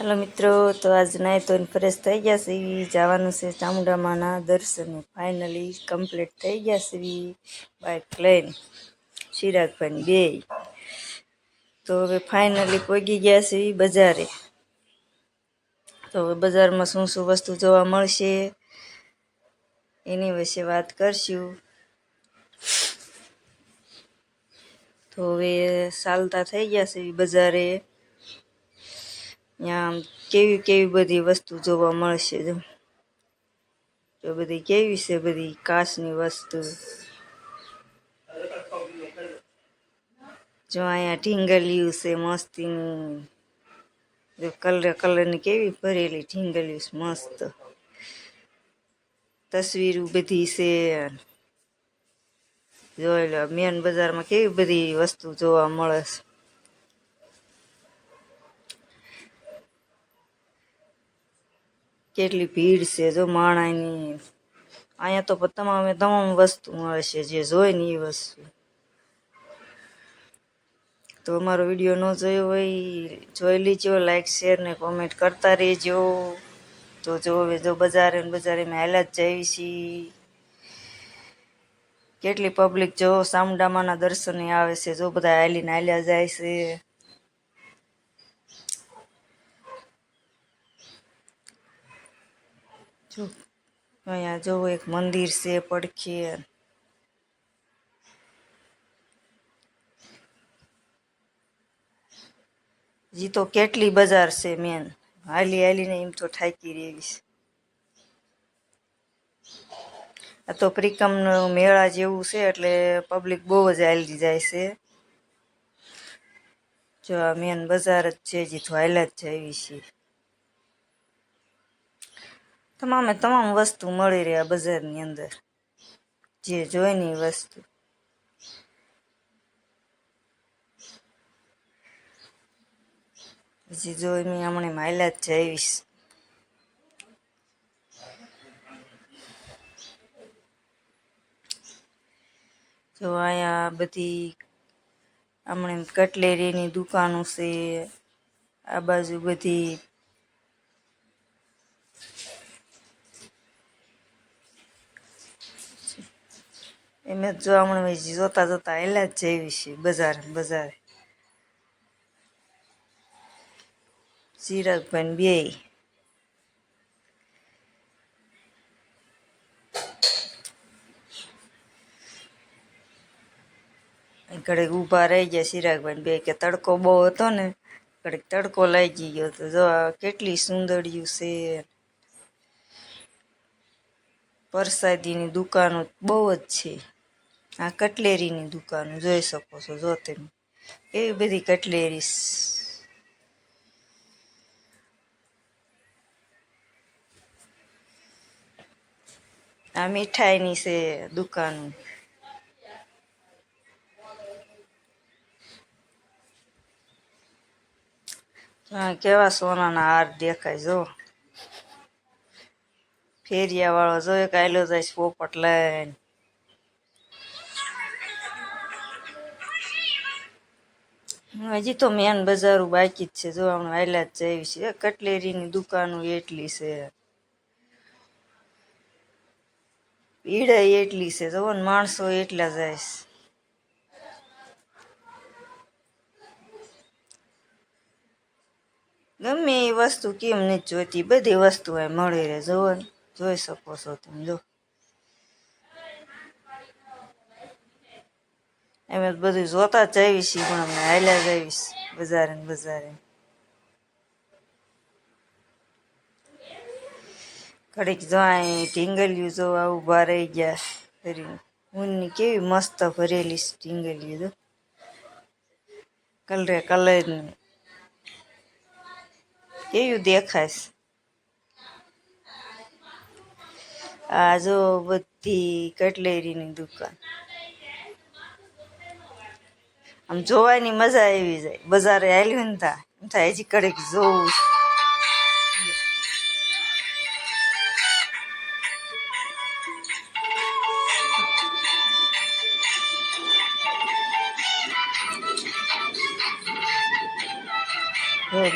Hello મિત્રો, તો આજ નાય તો ફ્રેશ થઈ ગયા ઈ જવાનું છે ચામુંડામાના દર્શન. ફાઇનલી કમ્પ્લીટ થઈ ગયા ઈ બાઇક લઈને ચિરાગભાઈ બે તો હવે ફાઇનલી પહોંચી ગયા ઈ બજારે. તો હવે બજારમાં શું શું વસ્તુ જોવા મળશે એની વિશે વાત કરશું. તો હવે ચાલતા થઈ ગયા છે બજારે. આમ કેવી કેવી બધી વસ્તુ જોવા મળશે જો. તો બધી કેવી છે બધી કાચની વસ્તુ. જો અહીંયા ઢીંગલિયું છે મસ્તી જો કલર કલરની કેવી ભરેલી ઢીંગલિયું છે મસ્ત. તસવીરો બધી છે. જોઈ લો, મેન બજારમાં કેવી બધી વસ્તુ જોવા મળે છે. કેટલી ભીડ છે જો માણાની. અહીંયા તો તમામે તમામ વસ્તુ મળે છે જે જોઈ ને એ વસ્તુ. તો અમારો વીડિયો ન જોયો હોય જોઈ લીજો લાઈક શેર ને કોમેન્ટ કરતા રહેજો. તો જો હવે જો બજારે ને બજારે મેં હાલ્યા જ જઈ છીએ કેટલી પબ્લિક જો સામુંડામાના દર્શને આવે છે, જો બધા હાલીને હાલ્યા જાય છે. જો, અહીંયા જોવો એક મંદિર છે, પડખે જી તો કેટલી બજાર છે મેન. હાલી હાલીને એમ તો થાકી રેવી છે. આ તો પ્રિકમનો મેળા જેવું છે, એટલે પબ્લિક બહુ જ હાલી જાય છે. જો આ મેન બજાર જ છે જે તો હાલ્યા જ જઈ છે. તમામે તમામ વસ્તુ મળી રહે બજારની અંદર. જે જોઈની વસ્તુ. પછી જોઈ મેં હમણાં માયલા જ જઈશ. જો અહીંયા બધી હમણાં કટલેરીની દુકાનો છે. આ બાજુ બધી એમ જ જો હમણાં જોતા જોતા એલા જ જેવી છે, બજાર, બજારે. ચિરાગભાઈ બે. ઘડીક ઊભા રહી ગયા ચિરાગભાઈ બે કે તડકો બહુ હતો ને, ઘડીક તડકો લાગી ગયો તો જો કેટલી સુંદરિયું છે. પરસાદીની દુકાનો બહુ જ છે. આ કટલેરીની દુકાન જોઈ શકો છો જો તમે. એવી બધી કટલેરી આ મીઠાઈની છે દુકાન. કેવા સોનાના હાર દેખાય જો. ફેરિયા વાળો જોયો કાયલો જાય પોપટ લઈને. હજી તો મેન બજારું બાકી જ છે. જો હમણાં આયલા જ જઈ છે. કટલેરીની દુકાનો એટલી છે. ભીડ એટલી છે. જો ને, માણસો એટલા જાય છે. ગમે એ વસ્તુ કેમ નથી જોઈતી, બધી વસ્તુ મળી રહે. જોવો જોઈ શકો છો તમે, જો. એમ બધું જોતા જ આવીશ પણ અમને હાલ્યા જઈશ બજારે ને બજારે. ઘડીક જો અહીં ઢીંગલિયું જો આ ઊભા રહી ગયા. ફરી ઊનની કેવી મસ્ત ભરેલી ઢીંગલિયું તો કલરે કલરની. કેવું દેખાય. છે આ જો બધી કટલેરીની દુકાન. આમ જોવાની મજા આવી જાય. બજારે આવ્યું ને તા, એમ થાય હજી કડક જોવું.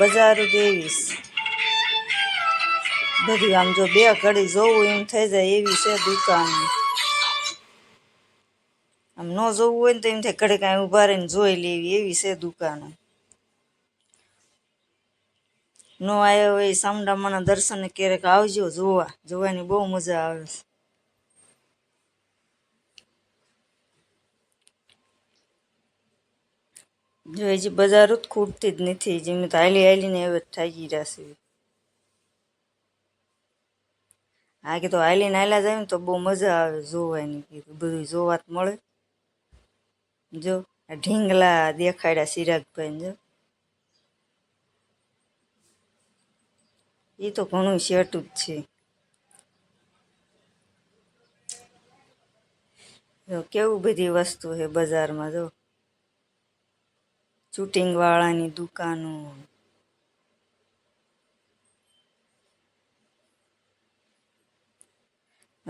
બજાર દેવીશ બધું આમ જો બે ઘડી જોવું એમ થઈ જાય એવી છે દુકાન. ન જોવું હોય ને તો એમ થાય ઘડી કાંઈ ઊભા રહીને જોઈ લેવી એવી છે દુકાનો. ન આવ્યો હોય સામડામાના દર્શને ક્યારેક આવજો જોવા. જોવાની બહુ મજા આવે છે. જો હજી બજારો જ ખૂટતી જ નથી. જેમ તો હાલી હાલીને હવે થઈ રહ્યા છે હા, કે તો હાલીને હાલ્યા જાય ને તો બહુ મજા આવે જોવાની. કીધું બધું જોવા મળે. જો ઢીંગલા દેખાડ્યા સિરાગભાઈ જો. એ તો ઘણું શેટું જ છે. જો, કેવું બધી વસ્તુ છે બજારમાં જો. શૂટિંગ વાળાની દુકાનો.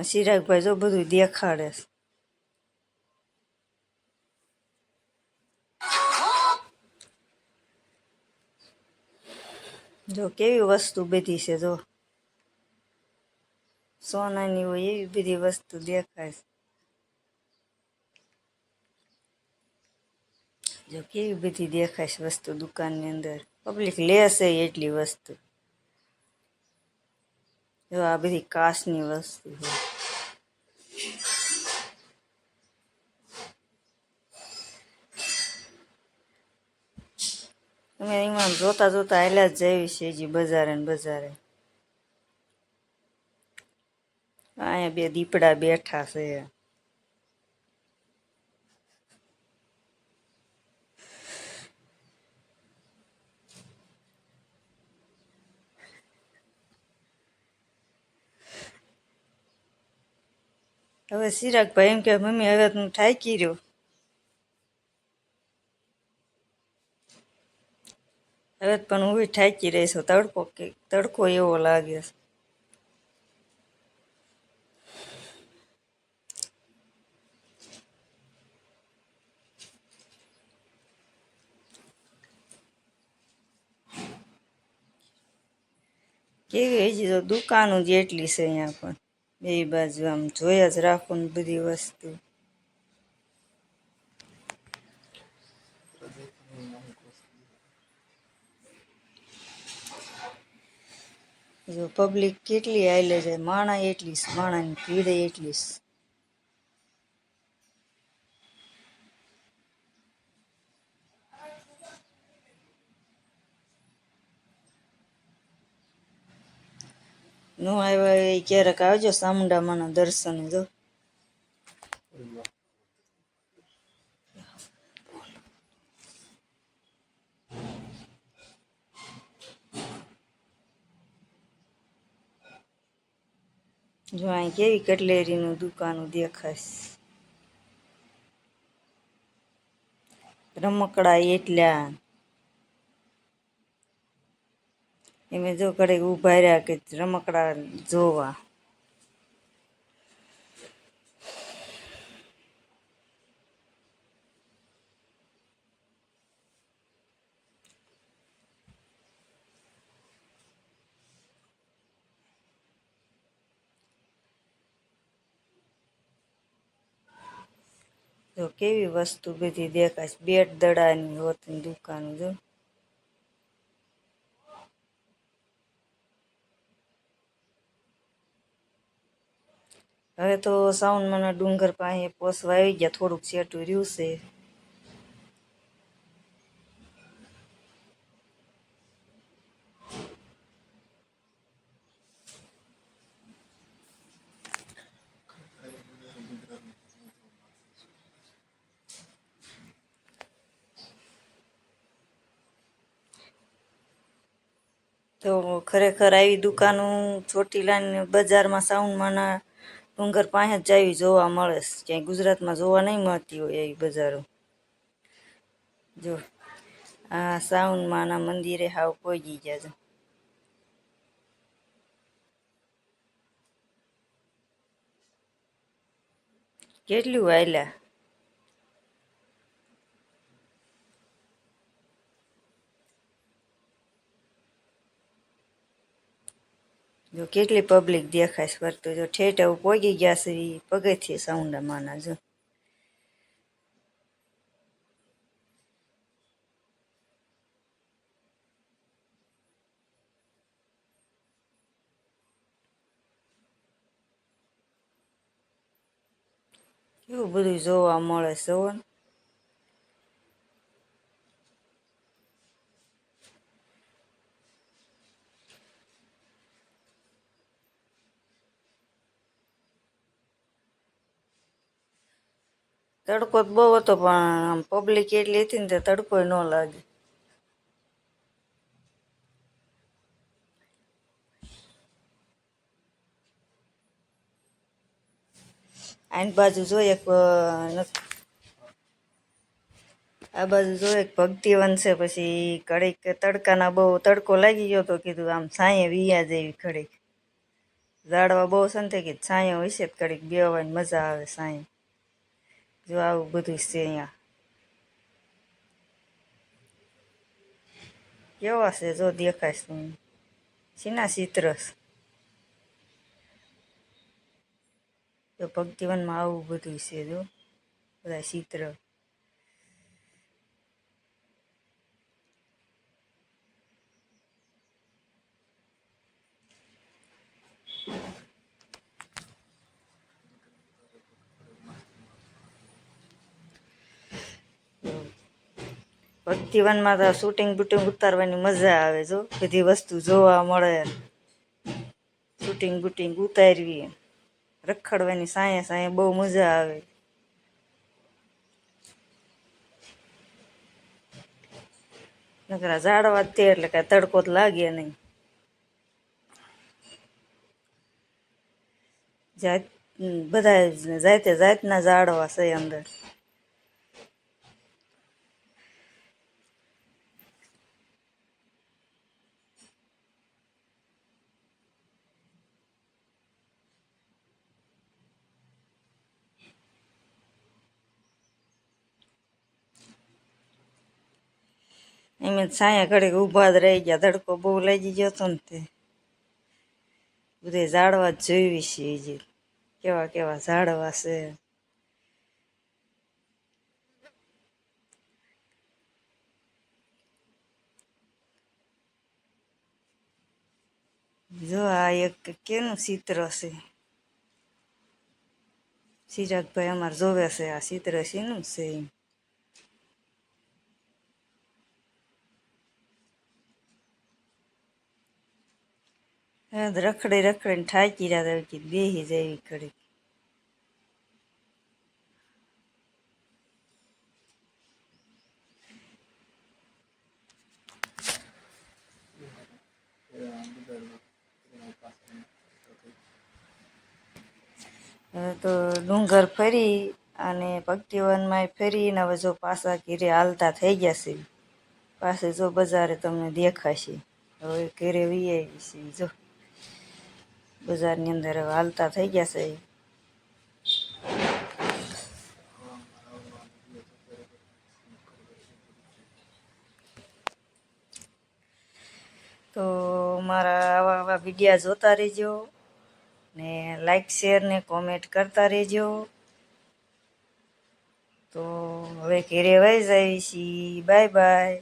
સિરાજભાઈ જો બધું દેખાડે છે. જો, કેવી વસ્તુ બધી છે, જો. સોનાની હોય એવી બધી વસ્તુ દેખાય જો, કેવી બધી દેખાય છે વસ્તુ દુકાનની અંદર. પબ્લિક લેશે એટલી વસ્તુ. જો, આ બધી કાચની વસ્તુ છે. અમે એમાં જોતા જોતા હાલ્યા જ જઈએ છે હજી બજારે ને બજારે. અહીંયા બે દીપડા બેઠા છે. હવે સિરાગભાઈ એમ કે મમ્મી હવે તું થાકી રહ્યો. હવે પણ હું થાકી રહી છું. તડકો કે, તડકો એવો લાગે છે. કેવી હજી તો દુકાનો જ એટલી છે અહીંયા પણ. બે બાજુ આમ જોયા જ રાખો ને બધી વસ્તુ. જો પબ્લિક કેટલી આયલે છે માણા એટલી માણાની ભીડ એટલી નો આવ્યા એ ક્યારેક આવજો ચામુંડામાના દર્શન જો. જો અહીં કેવી કટલેરીનું દુકાનું દેખાશ રમકડા એટલા. એમે જો કડે ઊભા રહ્યા કે રમકડા જોવા. જો કેવી વસ્તુ બધી દેખાય છે? બેટ દડાની હોતી દુકાન, જો. હવે તો સાઉન્ડમાંના ડુંગર પાસે પોસવા આવી ગયા, થોડુંક સેટું રહ્યું છે. તો ખરેખર આવી દુકાનો ચોટીલાની બજારમાં સાઉન્ડમાંના ડુંગર પાસે જ આવી જોવા મળે છે. ક્યાંય ગુજરાતમાં જોવા નહીં મળતી હોય એવી બજારો. જો, આ સાઉન્ડમાંના મંદિરે હાવ પહોંચી ગયા છે. કેટલું વાયલા? જો કેટલી પબ્લિક દેખાય છે વર્તું. જો ઠેઠ એવું પોગી ગયા છે એ પગથિયે સાઉન્ડા માના જો. કેવું બધું જોવા મળે છે તડકો બહુ હતો, પણ આમ પબ્લિક એટલી હતી ને તે તડકો ન લાગે. આની બાજુ જોઈએ આ બાજુ જોઈએ ભક્તિવન છે, પછી કડીક તડકાના બહુ તડકો લાગી ગયો તો કીધું આમ સાંય વિયા જેવી કડીક ઝાડવા બહુ સંથે ને તે કીધું છાંયો હશે તો કડીક બેવાની મજા આવે છાંયે જો આવું બધું છે અહીંયા કેવા છે જો દેખાય છે શીના ચિત્ર છે જો ભક્તિવનમાં આવું બધું છે જો બધા ચિત્ર ભક્તિવનમાં તો શૂટિંગ બુટિંગ ઉતારવાની મજા આવે જો. બધી વસ્તુ જોવા મળે. Shooting booting ઉતારવી. રખડવાની સાંયે સાંયે બહુ મજા આવે. નકરા ઝાડવા જ તે એટલે કાંઈ તડકો તો લાગે નહીં. જાત બધા જાતે જાતના ઝાડવા છે અંદર. એમ સાયા ઘડીક ઊભા જ રહી ગયા. તડકો બહુ લાગી ગયો હતો ને તે. બધે ઝાડવા જ જોઈવી છે હજી કેવા કેવા ઝાડવા છે. જો આ એક કેનું ચિત્ર છે? સિરાજભાઈ અમારે જોવે છે આ ચિત્ર. શેનું છે એમ? તો રખડી રખડીને થાકી રહ્યા કે બેહી જાય ઘડી તો ડુંગર ફરી અને ભક્તિવનમાં ફરીને હવે જો પાછા ઘેરે હાલતા થઈ ગયા છે. પાસે જો બજારે તમને દેખાશે. હવે ઘેરે વી આવી જો. બજારની અંદર હવે હાલતા થઈ ગયા છે. તો મારા આવા આવા વિડીયા જોતા રહેજો ને લાઈક શેર ને કોમેન્ટ કરતા રહેજો. તો હવે ઘેરે વહી છીએ બાય બાય